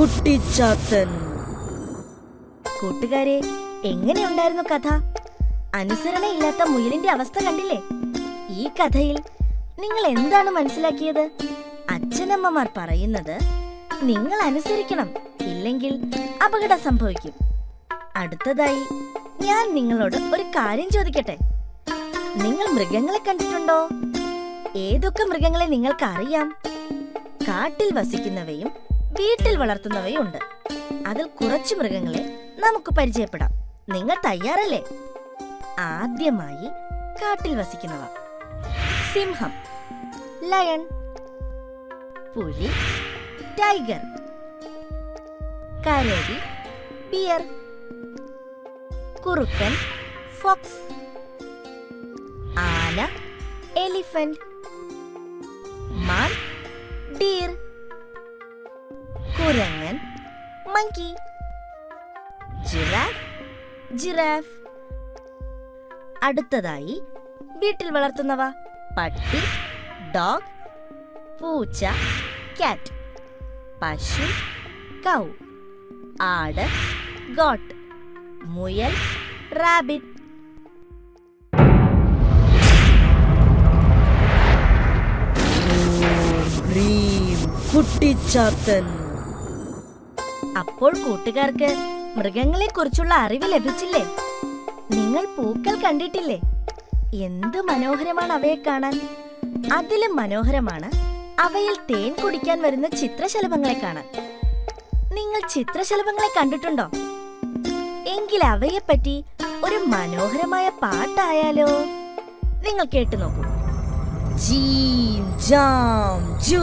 കുട്ടിച്ചാത്തൻ. കൂട്ടുകാരെ എങ്ങനെയുണ്ടായിരുന്നു കഥ? അനുസരണയില്ലാത്ത മുയലിന്റെ അവസ്ഥ കണ്ടില്ലേ? ഈ കഥയിൽ നിങ്ങൾ എന്താണ് മനസ്സിലാക്കിയത്? അച്ഛനമ്മമാർ പറയുന്നത് നിങ്ങൾ അനുസരിക്കണം ഇല്ലെങ്കിൽ അപകടം സംഭവിക്കും. അടുത്തതായി ഞാൻ നിങ്ങളോട് ഒരു കാര്യം ചോദിക്കട്ടെ? നിങ്ങൾ മൃഗങ്ങളെ കണ്ടിട്ടുണ്ടോ? ഏതൊക്കെ മൃഗങ്ങളെ നിങ്ങൾക്ക് അറിയാം കാട്ടിൽ വസിക്കുന്നവയും വീട്ടിൽ വളർത്തുന്നവയുണ്ട്. അതിൽ കുറച്ച് മൃഗങ്ങളെ നമുക്ക് പരിചയപ്പെടാം. നിങ്ങൾ തയ്യാറല്ലേ? ആദ്യമായി കാട്ടിൽ വസിക്കുന്നവ. സിംഹം ലയൺ പുലി ടൈഗർ കരടി ബിയർ കുറുക്കൻ ഫോക്സ് ആന എലിഫന്റ് മാൻ ഡീർ കുരങ്ങൻ മങ്കി ജിറാഫ് ജിറാഫ് അടുത്തതായി വീട്ടിൽ വളർത്തുന്നവ. പട്ടി ഡോഗ് പൂച്ച കാറ്റ് പശു കൗ ആട് ഗോട്ട് മുയൽ റാബിറ്റ് കുട്ടിച്ചാത്തൻ. അപ്പോൾ കൂട്ടുകാർക്ക് മൃഗങ്ങളെ കുറിച്ചുള്ള അറിവ് ലഭിച്ചില്ലേ? നിങ്ങൾ പൂക്കൾ കണ്ടിട്ടില്ലേ? എന്ത് മനോഹരമാണ് അവയെ കാണാൻ? അതിലും മനോഹരമാണ് അവയിൽ തേൻ കുടിക്കാൻ വരുന്ന ചിത്രശലഭങ്ങളെ കാണാൻ. നിങ്ങൾ ചിത്രശലഭങ്ങളെ കണ്ടിട്ടുണ്ടോ? എങ്കിൽ അവയെ പറ്റി ഒരു മനോഹരമായ പാട്ടായാലോ? നിങ്ങൾ കേട്ടു നോക്കൂ. ജീ ജാം ജൂ.